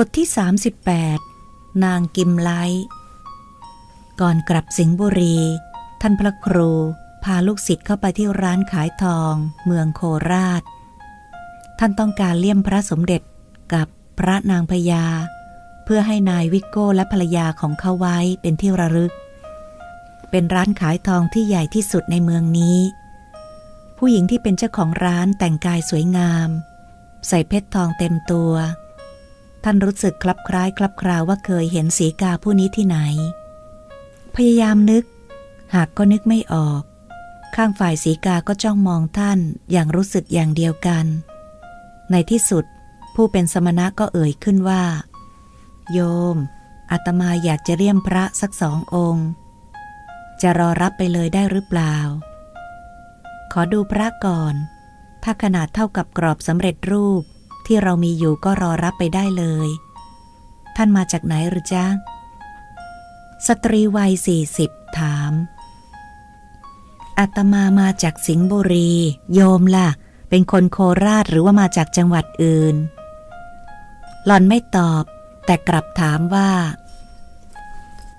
บทที่ 38 นางกิมไล ก่อนกลับสิงห์บุรี ท่านพระครูพาลูกศิษย์เข้าไปที่ร้านขายทอง เมืองโคราช ท่านต้องการเลี่ยมพระสมเด็จกับพระนางพญา เพื่อให้นายวิโก้และภรรยาของเขาไว้เป็นที่ระลึก เป็นร้านขายทองที่ใหญ่ที่สุดในเมืองนี้ ผู้หญิงที่เป็นเจ้าของร้านแต่งกายสวยงาม ใส่เพชรทองเต็มตัว ท่านรู้สึกคลับคล้ายคลับคราวว่าเคยเห็นสีกาผู้นี้ที่ไหน พยายามนึก หากก็นึกไม่ออก ข้างฝ่ายสีกาก็จ้องมองท่านอย่างรู้สึกอย่างเดียวกัน ในที่สุด ผู้เป็นสมณะก็เอ่ยขึ้นว่า โยมอาตมาอยากจะเรียมพระสักสององค์ จะรอรับไปเลยได้หรือเปล่า ขอดูพระก่อน ถ้าขนาดเท่ากับกรอบสำเร็จรูป ที่เรามีอยู่ก็รอรับไปได้เลย ท่านมาจากไหนหรือจ๊ะ สตรีวัยสี่สิบถามอาตมามาจากสิงห์บุรี โยมล่ะ เป็นคนโคราชหรือว่ามาจากจังหวัดอื่น หล่อนไม่ตอบ แต่กลับถามว่า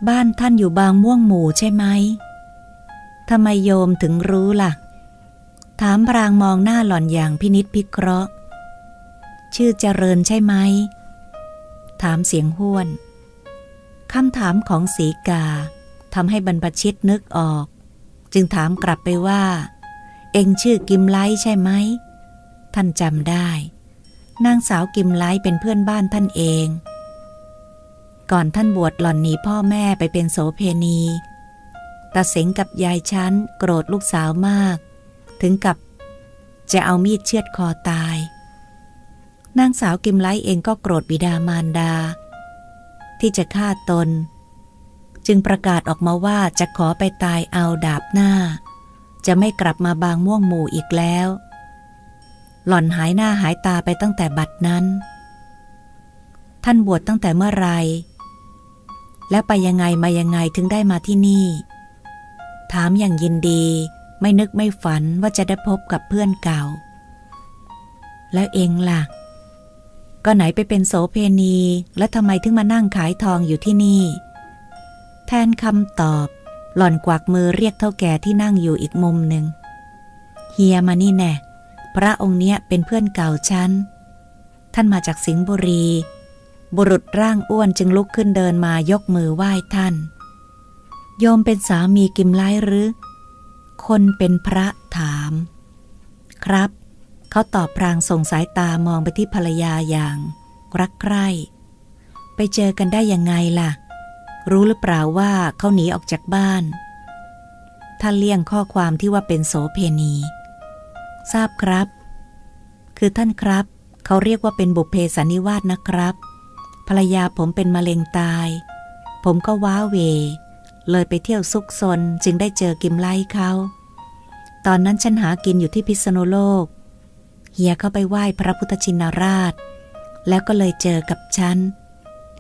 บ้านท่านอยู่บางม่วงหมู่ใช่ไหมทำไมโยมถึงรู้ล่ะ ถามพรางมองหน้าหล่อนอย่างพินิษพิเคราะห์ ชื่อเจริญใช่ไหม ถามเสียงห้วน คำถามของสีกาทำให้บรรพชิตนึกออก จึงถามกลับไปว่า เองชื่อกิมไลใช่ไหม ท่านจำได้ นางสาวกิมไลเป็นเพื่อนบ้านท่านเอง ก่อนท่านบวชหล่อนหนีพ่อแม่ไปเป็นโสเพณีตาเสงกับยายชั้นโกรธลูกสาวมาก ถึงกับจะเอามีดเชือดคอตาย นางสาวกิมไลเองก็โกรธบิดามารดา ที่จะฆ่าตน จึงประกาศออกมาว่าจะขอไปตายเอาดาบหน้า จะไม่กลับมาบางม่วงหมู่อีกแล้ว หล่อนหายหน้าหายตาไปตั้งแต่บัดนั้น ท่านบวชตั้งแต่เมื่อไร แล้วไปยังไงมายังไงถึงได้มาที่นี่ ถามอย่างยินดีไม่นึกไม่ฝันว่าจะได้พบกับเพื่อนเก่า แล้วเองล่ะ ก็ไหนไปเป็นโสเพณี แล้วทำไมถึงมานั่งขายทองอยู่ที่นี่ แทนคำตอบ หล่อนกวักมือเรียกเท่าแก่ที่นั่งอยู่อีกมุมหนึ่งเฮียมานี่แน่ พระองค์เนี้ยเป็นเพื่อนเก่าฉัน ท่านมาจากสิงห์บุรี บุรุษร่างอ้วนจึงลุกขึ้นเดินมายกมือไหว้ท่าน โยมเป็นสามีกิมไลหรือ คนเป็นพระถาม ครับ เขาตอบพรางส่งสายตามองไปที่ภรรยาอย่าง รักใคร่ ไปเจอกันได้ยังไงล่ะ รู้หรือเปล่าว่าเขาหนีออกจากบ้าน ท่านเลี่ยงข้อความที่ว่าเป็นโสเพณี ทราบครับ คือท่านครับ เขาเรียกว่าเป็นบุพเพสันนิวาสนะครับ ภรรยาผมเป็นมะเร็งตาย ผมก็ว้าเว เลยไปเที่ยวซุกซนจึงได้เจอกิมไลเขา ตอนนั้นฉันหากินอยู่ที่พิษณุโลก เฮียเข้าไปไหว้พระพุทธชินราช แล้วก็เลยเจอกับฉัน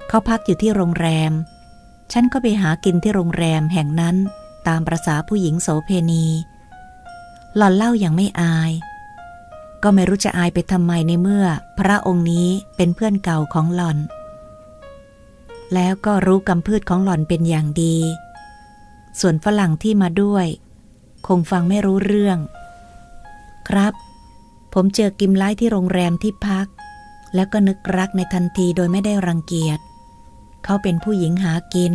เขาพักอยู่ที่โรงแรม ฉันก็ไปหากินที่โรงแรมแห่งนั้นตามประษาผู้หญิงโสเพณี หล่อนเล่าอย่างไม่อาย ก็ไม่รู้จะอายไปทำไมในเมื่อ พระองค์นี้เป็นเพื่อนเก่าของหล่อน แล้วก็รู้กำพืชของหล่อนเป็นอย่างดี ส่วนฝรั่งที่มาด้วย คงฟังไม่รู้เรื่อง ครับ ผมเจอกิมไลที่โรงแรมที่พัก แล้วก็นึกรักในทันทีโดยไม่ได้รังเกียจ เขาเป็นผู้หญิงหากิน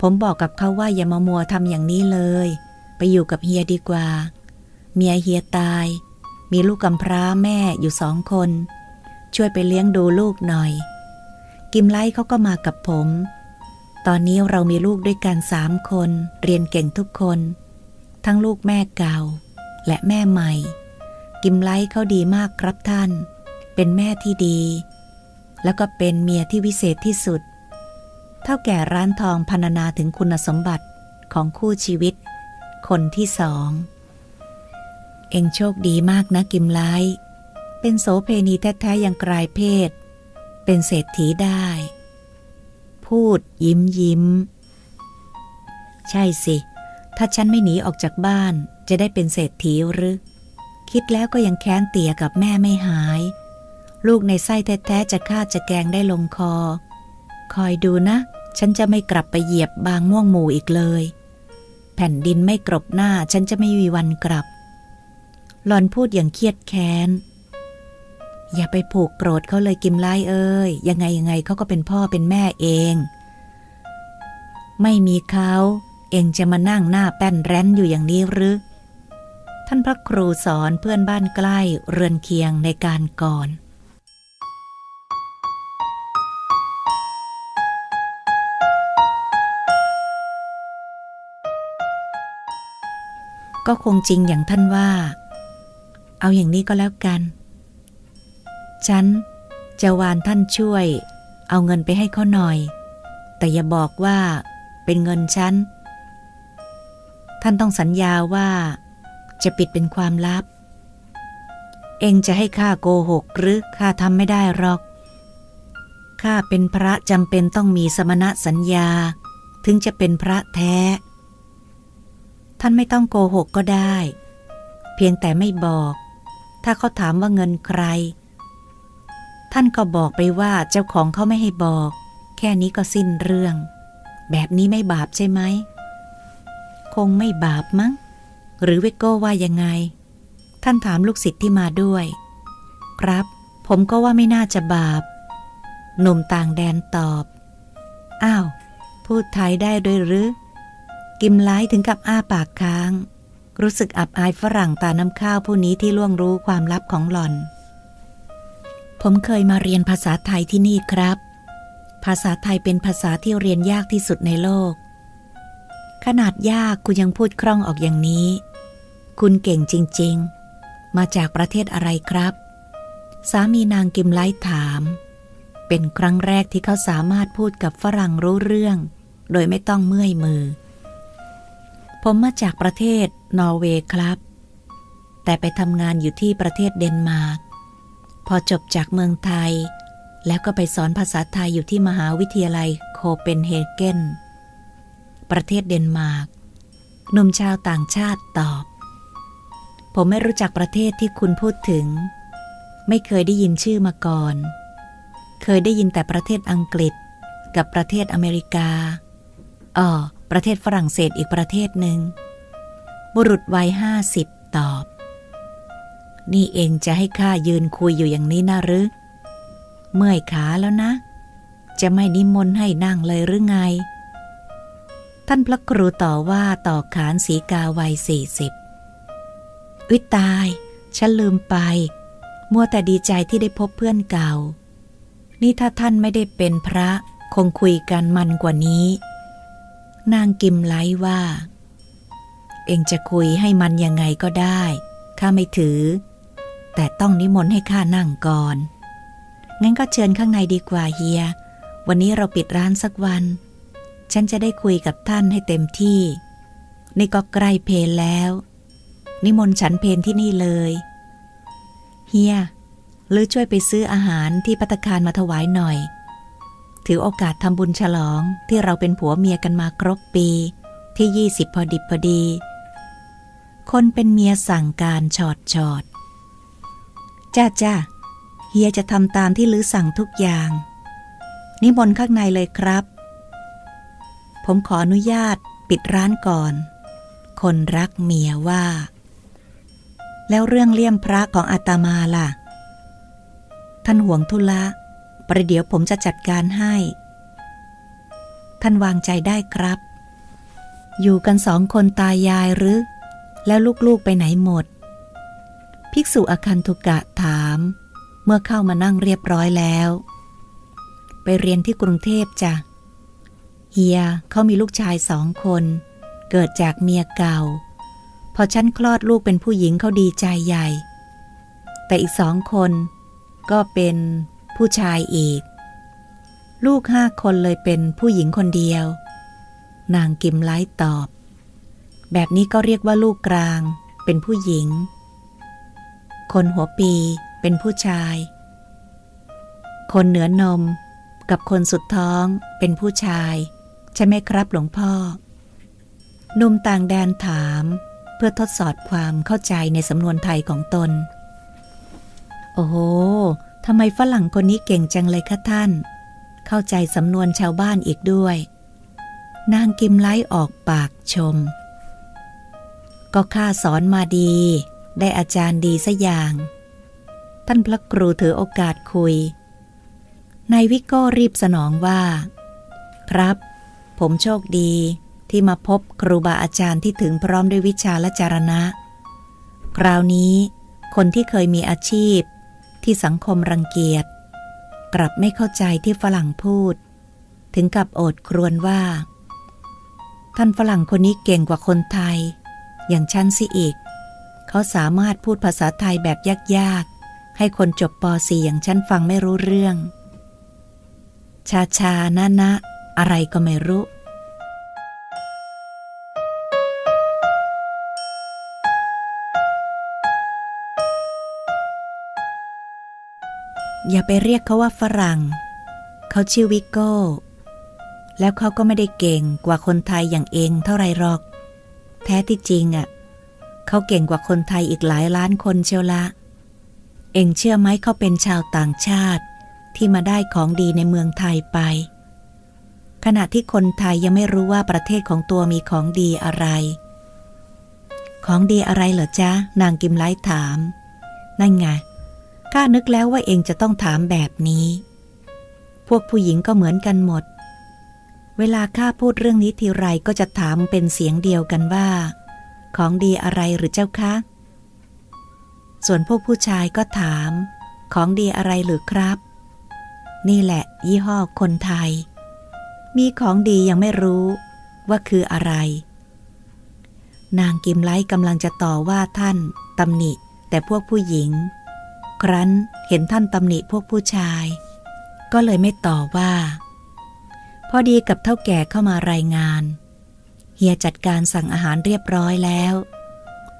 ผมบอกกับเขาว่าอย่ามามัวทำอย่างนี้เลย ไปอยู่กับเฮียดีกว่า เมียเฮียตาย มีลูกกำพร้าแม่อยู่สองคน ช่วยไปเลี้ยงดูลูกหน่อย กิมไลเขาก็มากับผม ตอนนี้เรามีลูกด้วยกันสามคน เรียนเก่งทุกคน ทั้งลูกแม่เก่า และแม่ใหม่ กิมไลเขาดีมากครับท่าน เป็นแม่ที่ดี แล้วก็เป็นเมียที่วิเศษที่สุด เท่าแก่ร้านทองพรรณนาถึงคุณสมบัติของคู่ชีวิต คนที่สอง เองโชคดีมากนะกิมไลเป็นโสเพณีแท้ๆยังกลายเพศ เป็นเศรษฐีได้ พูดยิ้มยิ้ม ใช่สิ ถ้าฉันไม่หนีออกจากบ้านจะได้เป็นเศรษฐีหรือ คิดแล้วก็ยังแค้นเตี่ยกับแม่ไม่หาย ลูกในไส้แท้ๆจะฆ่าจะแกงได้ลงคอ คอยดูนะ ฉันจะไม่กลับไปเหยียบบางม่วงหมู่อีกเลย แผ่นดินไม่กรบหน้าฉันจะไม่มีวันกลับ หลอนพูดอย่างเครียดแค้น อย่าไปผูกโกรธเขาเลยกิมไล่เอ้ยยังไงยังไงเขาก็เป็นพ่อเป็นแม่เอง ไม่มีเขาเองจะมานั่งหน้าแป้นแร้นอยู่อย่างนี้หรือ ท่านพระครูสอนเพื่อนบ้านใกล้เรือนเคียงในการก่อนก็คงจริงอย่างท่านว่า เอาอย่างนี้ก็แล้วกัน ฉันจะวานท่านช่วย เอาเงินไปให้เขาหน่อย แต่อย่าบอกว่าเป็นเงินฉัน ท่านต้องสัญญาว่า จะปิดเป็นความลับ เองจะให้ข้าโกหกหรือข้าทำไม่ได้หรอก ข้าเป็นพระจำเป็นต้องมีสมณะสัญญา ถึงจะเป็นพระแท้ ท่านไม่ต้องโกหกก็ได้ เพียงแต่ไม่บอก ถ้าเขาถามว่าเงินใคร ท่านก็บอกไปว่าเจ้าของเขาไม่ให้บอก แค่นี้ก็สิ้นเรื่อง แบบนี้ไม่บาปใช่ไหม คงไม่บาปมั้ง หรือเวโก้ว่ายังไง ท่านถามลูกศิษย์ที่มาด้วย ครับ ผมก็ว่าไม่น่าจะบาป หนุ่มต่างแดนตอบ อ้าว พูดไทยได้ด้วยหรือ กิมไลถึงกับอ้าปากค้าง รู้สึกอับอายฝรั่งตาน้ำข้าวผู้นี้ที่ล่วงรู้ความลับของหล่อน ผมเคยมาเรียนภาษาไทยที่นี่ครับ ภาษาไทยเป็นภาษาที่เรียนยากที่สุดในโลกขนาดยากคุณยังพูดคล่องออกอย่างนี้ คุณเก่งจริง ๆ มาจากประเทศอะไรครับ สามีนางกิมไลถาม เป็นครั้งแรกที่เขาสามารถพูดกับฝรั่งรู้เรื่อง โดยไม่ต้องเมื่อยมือ ผมมาจากประเทศนอร์เวย์ครับ แต่ไปทำงานอยู่ที่ประเทศเดนมาร์ก พอจบจากเมืองไทย แล้วก็ไปสอนภาษาไทยอยู่ที่มหาวิทยาลัยโคเปนเฮเกนประเทศเดนมาร์กหนุ่มชาวต่างชาติตอบ ผมไม่รู้จักประเทศที่คุณพูดถึง ไม่เคยได้ยินชื่อมาก่อน เคยได้ยินแต่ประเทศอังกฤษ กับประเทศอเมริกาอ๋อประเทศฝรั่งเศสอีกประเทศหนึ่ง บุรุษวัยห้าสิบตอบ นี่เองจะให้ข้ายืนคุยอยู่อย่างนี้นะหรือ เมื่อยขาแล้วนะ จะไม่นิมนต์ให้นั่งเลยหรือไง ท่านพระครูต่อว่าต่อขานสีกาวัยสี่สิบ วิตาย ฉันลืมไป มัวแต่ดีใจที่ได้พบเพื่อนเก่า นี่ถ้าท่านไม่ได้เป็นพระคงคุยกันมันกว่านี้ นางกิมไลว่า เองจะคุยให้มันยังไงก็ได้ ข้าไม่ถือ แต่ต้องนิมนต์ให้ข้านั่งก่อน งั้นก็เชิญข้างในดีกว่าเฮีย วันนี้เราปิดร้านสักวัน ฉันจะได้คุยกับท่านให้เต็มที่ นี่ก็ใกล้เพลแล้ว นิมนต์ฉันเพลที่นี่เลย เฮียหรือช่วยไปซื้ออาหารที่พัตตาคารมาถวายหน่อย ถือโอกาสทำบุญฉลองที่เราเป็นผัวเมียกันมาครบปีที่ยี่สิบพอดิบพอดี คนเป็นเมียสั่งการชอดชอดจ้าจ้าเฮียจะทำตามที่ลือสั่งทุกอย่าง นิมนต์ข้างในเลยครับ ผมขออนุญาตปิดร้านก่อน คนรักเมียว่า แล้วเรื่องเลี่ยมพระของอาตมาล่ะ ท่านห่วงธุระประเดี๋ยวผมจะจัดการให้ ท่านวางใจได้ครับ อยู่กันสองคนตายายหรือ แล้วลูกๆไปไหนหมด ภิกษุอคันตุกะถาม เมื่อเข้ามานั่งเรียบร้อยแล้ว ไปเรียนที่กรุงเทพจ้ะ เฮียเขามีลูกชายสองคน เกิดจากเมียเก่า พอฉันคลอดลูกเป็นผู้หญิงเขาดีใจใหญ่ แต่อีกสองคนก็เป็นผู้ชายอีก ลูกห้าคนเลยเป็นผู้หญิงคนเดียว นางกิมไลตอบ แบบนี้ก็เรียกว่าลูกกลาง เป็นผู้หญิง คนหัวปีเป็นผู้ชาย คนเหนือนมกับคนสุดท้องเป็นผู้ชาย ใช่ไหมครับหลวงพ่อ นุ่มต่างแดนถาม พื่อทดสอบความเข้าใจในสำนวนไทยของตน โอ้โหทำไมฝรั่งคนนี้เก่งจังเลยคะท่าน เข้าใจสำนวนชาวบ้านอีกด้วย นางกิมไลออกปากชม ก็ข้าสอนมาดี ได้อาจารย์ดีสัอย่าง ท่านพระครูถือโอกาสคุย นายวิโก้รีบสนองว่า ครับ ผมโชคดี ที่มาพบครูบาอาจารย์ที่ถึงพร้อมด้วยวิชาและจารณะ คราวนี้ คนที่เคยมีอาชีพ ที่สังคมรังเกียจ กลับไม่เข้าใจที่ฝรั่งพูด ถึงกับโอดครวญว่า ท่านฝรั่งคนนี้เก่งกว่าคนไทย อย่างฉันสิอีก เขาสามารถพูดภาษาไทยแบบยากๆ ให้คนจบป .4 อย่างฉันฟังไม่รู้เรื่อง ชาชานะนะอะไรก็ไม่รู้ อย่าไปเรียกเขาว่าฝรั่ง เขาชื่อวิโก้ แล้วเขาก็ไม่ได้เก่งกว่าคนไทยอย่างเองเท่าไรหรอก แท้ที่จริงอะ่ะ เขาเก่งกว่าคนไทยอีกหลายล้านคนเชียวละ เองเชื่อไหมเขาเป็นชาวต่างชาติที่มาได้ของดีในเมืองไทยไป ขณะที่คนไทยยังไม่รู้ว่าประเทศของตัวมีของดีอะไร ของดีอะไรเหรอจ๊ะ นางกิมไลถาม นั่นไง ข้านึกแล้วว่าเองจะต้องถามแบบนี้ พวกผู้หญิงก็เหมือนกันหมด เวลาข้าพูดเรื่องนี้ทีไรก็จะถามเป็นเสียงเดียวกันว่า ของดีอะไรหรือเจ้าคะ ส่วนพวกผู้ชายก็ถาม ของดีอะไรหรือครับ นี่แหละ ยี่ห้อคนไทย มีของดียังไม่รู้ว่าคืออะไร นางกิมไลกำลังจะต่อว่าท่านตำหนิ แต่พวกผู้หญิง ครั้นเห็นท่านตำหนิพวกผู้ชาย ก็เลยไม่ต่อว่า พอดีกับเท่าแก่เข้ามารายงาน เฮียจัดการสั่งอาหารเรียบร้อยแล้ว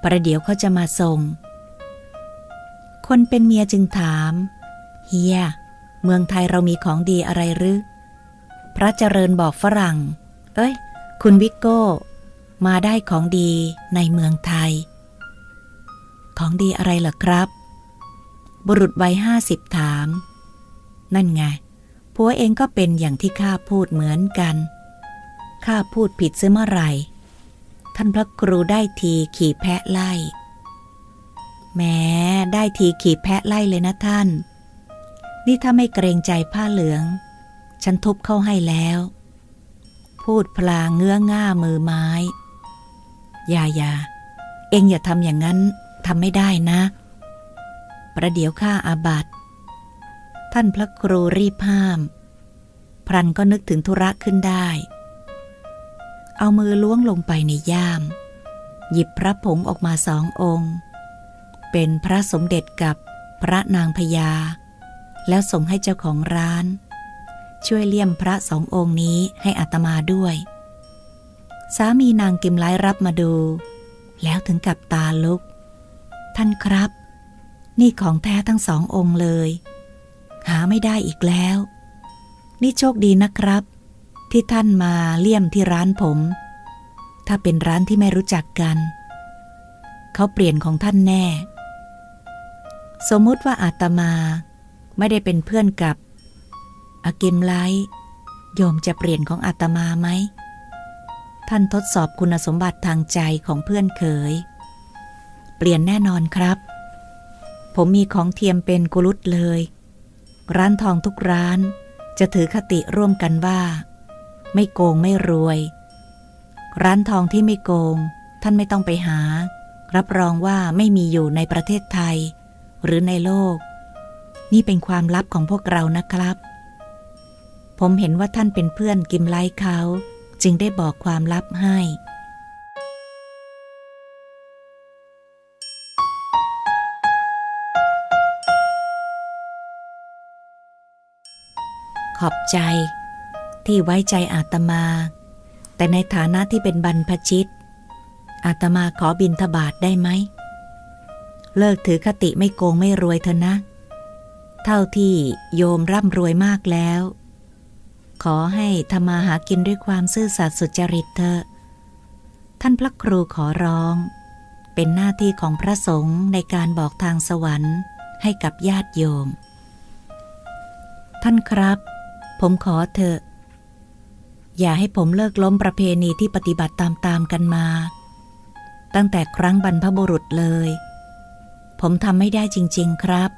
ประเดี๋ยวเขาจะมาส่ง คนเป็นเมียจึงถาม เฮีย เมืองไทยเรามีของดีอะไรหรือ พระเจริญบอกฝรั่ง เอ้ย คุณวิกโก้ มาได้ของดีในเมืองไทย ของดีอะไรเหรอครับ บุรุษวัยห้าสิบถาม นั่นไงผัวเองก็เป็นอย่างที่ข้าพูดเหมือนกัน ข้าพูดผิดเสียเมื่อไหร่ ท่านพระครูได้ทีขี่แพะไล่ แม้ได้ทีขี่แพะไล่เลยนะท่าน นี่ถ้าไม่เกรงใจผ้าเหลือง ฉันทุบเข้าให้แล้ว พูดพลางเงื้อง่ามือไม้ ยายาเองอย่าทำอย่างนั้นทำไม่ได้นะ ประเดี๋ยวข้าอาบัตท่านพระครูรีบห้าม พรันก็นึกถึงธุระขึ้นได้ เอามือล้วงลงไปในย่าม หยิบพระผงออกมาสององค์ เป็นพระสมเด็จกับพระนางพญา แล้วส่งให้เจ้าของร้าน ช่วยเลี่ยมพระสององค์นี้ให้อัตมาด้วย สามีนางกิมไลรับมาดู แล้วถึงกับตาลุก ท่านครับ นี่ของแท้ทั้งสององค์เลย หาไม่ได้อีกแล้ว นี่โชคดีนะครับ ที่ท่านมาเลี่ยมที่ร้านผม ถ้าเป็นร้านที่ไม่รู้จักกัน เขาเปลี่ยนของท่านแน่ สมมุติว่าอาตมา ไม่ได้เป็นเพื่อนกับอากิมไลโยมจะเปลี่ยนของอาตมาไหม ท่านทดสอบคุณสมบัติทางใจของเพื่อนเขย เปลี่ยนแน่นอนครับ ผมมีของเทียมเป็นกุลุตเลย ร้านทองทุกร้านจะถือคติร่วมกันว่า ไม่โกงไม่รวย ร้านทองที่ไม่โกง ท่านไม่ต้องไปหา รับรองว่าไม่มีอยู่ในประเทศไทย หรือในโลก นี่เป็นความลับของพวกเรานะครับ ผมเห็นว่าท่านเป็นเพื่อนกิมไลเขา จึงได้บอกความลับให้ ขอบใจ ที่ไว้ใจอาตมา แต่ในฐานะที่เป็นบรรพชิต อาตมาขอบินทบาทได้ไหม เลิกถือคติไม่โกงไม่รวยเถอะนะ เท่าที่โยมร่ำรวยมากแล้ว ขอให้ทำมาหากินด้วยความซื่อสัตย์สุจริตเถอะ ท่านพระครูขอร้อง เป็นหน้าที่ของพระสงฆ์ในการบอกทางสวรรค์ให้กับญาติโยมท่านครับ ผมขอเถอะ อย่าให้ผมเลิกล้มประเพณีที่ปฏิบัติตามๆกันมา ตั้งแต่ครั้งบรรพบุรุษเลย ผมทำไม่ได้จริง ๆครับ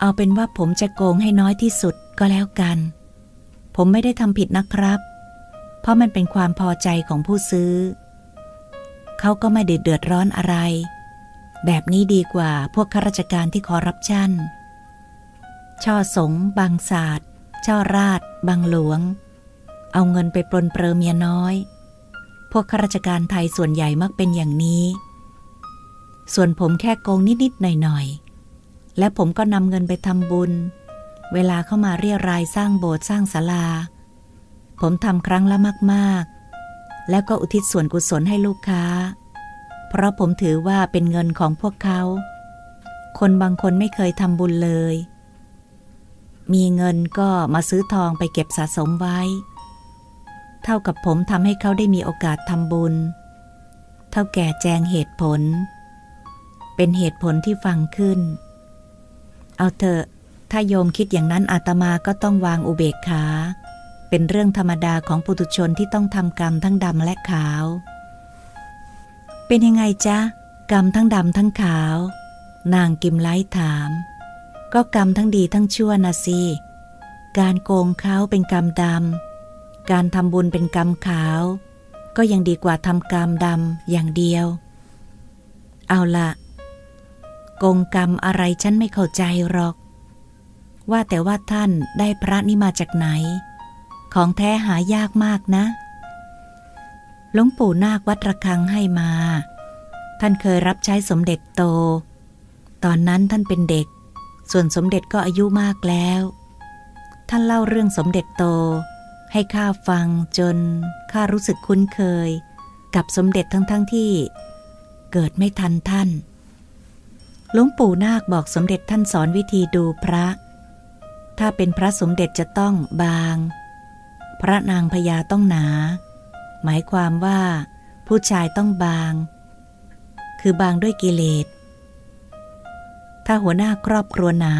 เอาเป็นว่าผมจะโกงให้น้อยที่สุดก็แล้วกัน ผมไม่ได้ทำผิดนะครับ เพราะมันเป็นความพอใจของผู้ซื้อ เขาก็ไม่เดือดร้อนอะไร แบบนี้ดีกว่าพวกข้าราชการที่คอรับชั่นช่อสงบางศาสตร์ ช่อราชบางหลวง เอาเงินไปปลนเปลือเมียน้อย พวกข้าราชการไทยส่วนใหญ่มักเป็นอย่างนี้ ส่วนผมแค่โกงนิดๆหน่อยๆ และผมก็นำเงินไปทำบุญ เวลาเข้ามาเรียรายสร้างโบสถ์สร้างศาลา ผมทำครั้งละมากๆ แล้วก็อุทิศส่วนกุศลให้ลูกค้า เพราะผมถือว่าเป็นเงินของพวกเขา คนบางคนไม่เคยทำบุญเลย มีเงินก็มาซื้อทองไปเก็บสะสมไว้ เท่ากับผมทำให้เขาได้มีโอกาสทำบุญ เท่าแก่แจงเหตุผล เป็นเหตุผลที่ฟังขึ้น เอาเถอะ ถ้าโยมคิดอย่างนั้นอาตมาก็ต้องวางอุเบกขา เป็นเรื่องธรรมดาของปุถุชนที่ต้องทำกรรมทั้งดำและขาว เป็นยังไงจ๊ะ กรรมทั้งดำทั้งขาว นางกิมไลถาม ก็กรรมทั้งดีทั้งชั่วนะสิ การโกงเขาเป็นกรรมดำ การทำบุญเป็นกรรมขาว ก็ยังดีกว่าทำกรรมดำอย่างเดียว เอาละโกงกรรมอะไรฉันไม่เข้าใจหรอก ว่าแต่ว่าท่านได้พระนี่มาจากไหน ของแท้หายากมากนะหลวงปู่นาควัดระฆังให้มา ท่านเคยรับใช้สมเด็จโต ตอนนั้นท่านเป็นเด็ก ส่วนสมเด็จก็อายุมากแล้ว ท่านเล่าเรื่องสมเด็จโต ให้ข้าฟังจนข้ารู้สึกคุ้นเคย กับสมเด็จทั้งๆทที่ เกิดไม่ทันท่านหลวงปู่นาคบอกสมเด็จท่านสอนวิธีดูพระ ถ้าเป็นพระสมเด็จจะต้องบาง พระนางพญาต้องหนา หมายความว่า ผู้ชายต้องบาง คือบางด้วยกิเลส ถ้าหัวหน้าครอบครัวหนา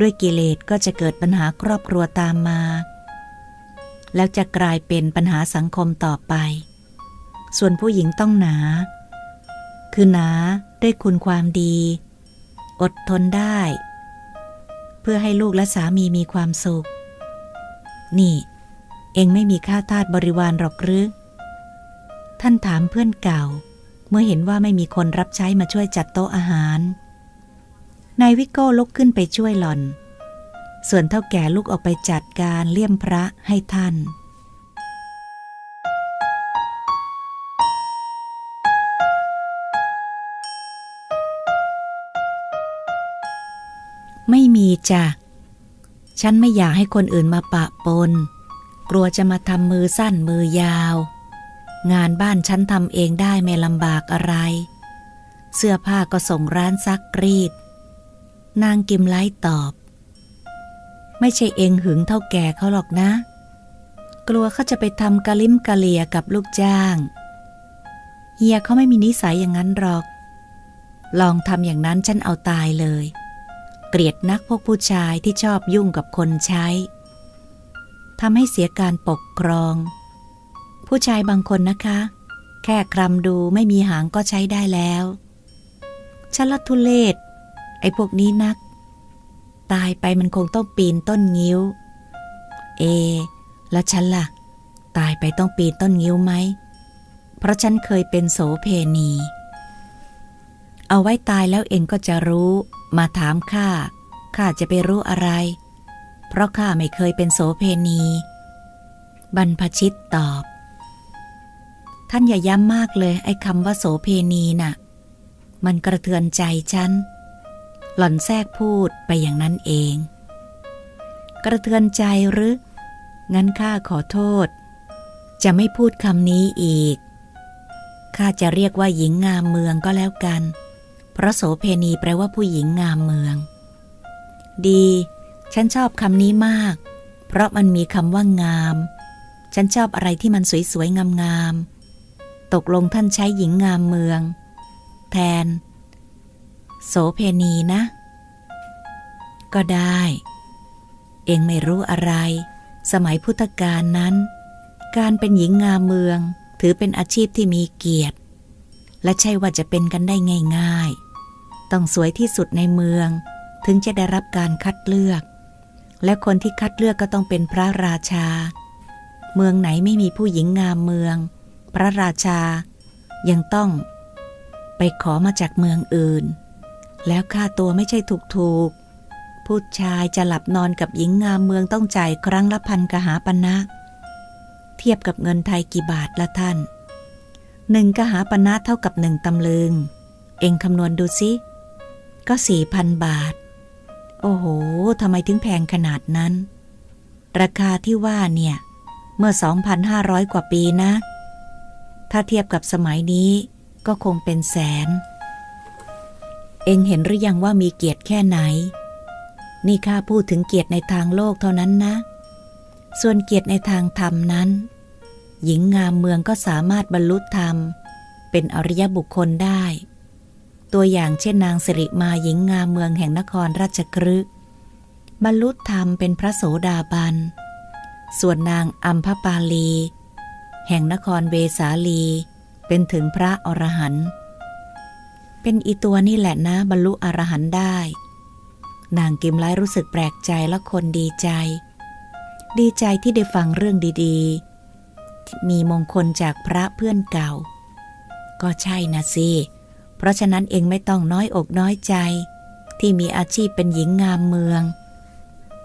ด้วยกิเลสก็จะเกิดปัญหาครอบครัวตามมา แล้วจะกลายเป็นปัญหาสังคมต่อไป ส่วนผู้หญิงต้องหนา คือหนาด้วยคุณความดี อดทนได้ เพื่อให้ลูกและสามีมีความสุข นี่ เองไม่มีค่าทาสบริวารหรอกหรือ ท่านถามเพื่อนเก่า เมื่อเห็นว่าไม่มีคนรับใช้มาช่วยจัดโต๊ะอาหาร นายวิโก้ลุกขึ้นไปช่วยหลอน ส่วนเท่าแก่ลุกออกไปจัดการเลี่ยมพระให้ท่าน ไม่มีจ้ะ ฉันไม่อยากให้คนอื่นมาปะปน กลัวจะมาทำมือสั้นมือยาว งานบ้านฉันทำเองได้ไม่ลำบากอะไร เสื้อผ้าก็ส่งร้านซักรีด นางกิมไลตอบ ไม่ใช่เองหึงเท่าแก่เขาหรอกนะ กลัวเขาจะไปทำกะลิมกะเลียกับลูกจ้าง เฮียเขาไม่มีนิสัยอย่างนั้นหรอก ลองทำอย่างนั้นฉันเอาตายเลย เกลียดนักพวกผู้ชายที่ชอบยุ่งกับคนใช้ทำให้เสียการปกครอง ผู้ชายบางคนนะคะ แค่คลำดูไม่มีหางก็ใช้ได้แล้วฉันละทุเลศ ไอ้พวกนี้นัก ตายไปมันคงต้องปีนต้นงิ้ว เอ แล้วฉันล่ะ ตายไปต้องปีนต้นงิ้วไหม เพราะฉันเคยเป็นโสเพณี เอาไว้ตายแล้วเองก็จะรู้มาถามข้าข้าจะไปรู้อะไร เพราะข้าไม่เคยเป็นโสเพณี บรรพชิตตอบ ท่านอย่าย้ำมากเลยไอ้คำว่าโสเพณีน่ะ มันกระเทือนใจฉัน หล่อนแทรกพูดไปอย่างนั้นเอง กระเทือนใจหรือ งั้นข้าขอโทษ จะไม่พูดคำนี้อีก ข้าจะเรียกว่าหญิงงามเมืองก็แล้วกัน เพราะโสเพณีแปลว่าผู้หญิงงามเมือง ดี ฉันชอบคำนี้มาก เพราะมันมีคำว่างาม ฉันชอบอะไรที่มันสวยๆงามๆตกลงท่านใช้หญิงงามเมือง แทน โสเพณีนะ ก็ได้ เองไม่รู้อะไร สมัยพุทธกาลนั้น การเป็นหญิงงามเมือง ถือเป็นอาชีพที่มีเกียรติ และใช่ว่าจะเป็นกันได้ง่าย ๆ ต้องสวยที่สุดในเมือง ถึงจะได้รับการคัดเลือก และคนที่คัดเลือกก็ต้องเป็นพระราชา เมืองไหนไม่มีผู้หญิงงามเมือง พระราชายังต้องไปขอมาจากเมืองอื่น แล้วค่าตัวไม่ใช่ถูกๆผู้ชายจะหลับนอนกับหญิงงามเมืองต้องจ่ายครั้งละพันกหาปณะเทียบกับเงินไทยกี่บาทละท่านหนึ่งกหาปณะเท่ากับหนึ่งตำลึง เองคำนวณดูสิก็สี่พันบาท โอ้โหทำไมถึงแพงขนาดนั้น ราคาที่ว่าเนี่ย เมื่อ 2,500 กว่าปีนะ ถ้าเทียบกับสมัยนี้ก็คงเป็นแสน เองเห็นหรือยังว่ามีเกียรติแค่ไหน นี่ข้าพูดถึงเกียรติในทางโลกเท่านั้นนะ ส่วนเกียรติในทางธรรมนั้น หญิงงามเมืองก็สามารถบรรลุธรรม เป็นอริยบุคคลได้ ตัวอย่างเช่นนางสิริมาหญิงงามเมืองแห่งนครราชกฤห์บรรลุธรรมเป็นพระโสดาบัน ส่วนนางอัมพปาลี แห่งนครเวสาลี เป็นถึงพระอรหันต์ เป็นอีตัวนี่แหละนะบรรลุอรหันต์ได้ นางกิมไลรู้สึกแปลกใจและคนดีใจ ดีใจที่ได้ฟังเรื่องดีๆ มีมงคลจากพระเพื่อนเก่า ก็ใช่นะสิ เพราะฉะนั้นเองไม่ต้องน้อยอกน้อยใจ ที่มีอาชีพเป็นหญิงงามเมือง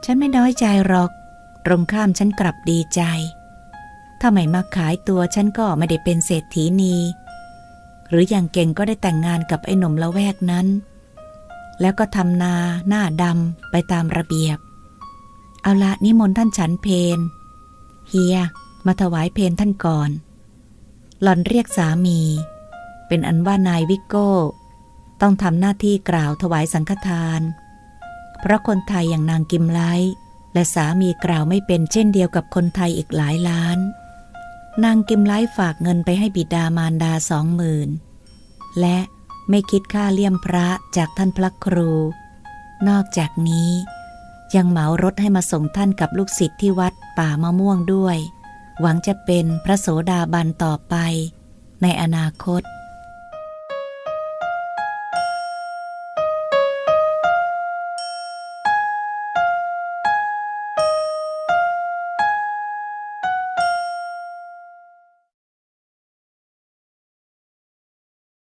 ฉันไม่น้อยใจหรอก ตรงข้ามฉันกลับดีใจ ถ้าไม่มาขายตัวฉันก็ไม่ได้เป็นเศรษฐีนี หรืออย่างเก่งก็ได้แต่งงานกับไอ้หนุ่มละแวกนั้น แล้วก็ทำนาหน้าดำไปตามระเบียบ เอาละนิมนต์ท่านฉันเพนเฮีย มาถวายเพนท่านก่อน หล่อนเรียกสามี เป็นอันว่านายวิโก้ ต้องทำหน้าที่กล่าวถวายสังฆทาน เพราะคนไทยอย่างนางกิมไลและสามีกล่าวไม่เป็นเช่นเดียวกับคนไทยอีกหลายล้าน นางกิมไลฝากเงินไปให้บิดามารดาสองหมื่นและไม่คิดค่าเลี่ยมพระจากท่านพระครู นอกจากนี้ ยังเหมารถให้มาส่งท่านกับลูกศิษย์ที่วัดป่ามะม่วงด้วย หวังจะเป็นพระโสดาบันต่อไป ในอนาคต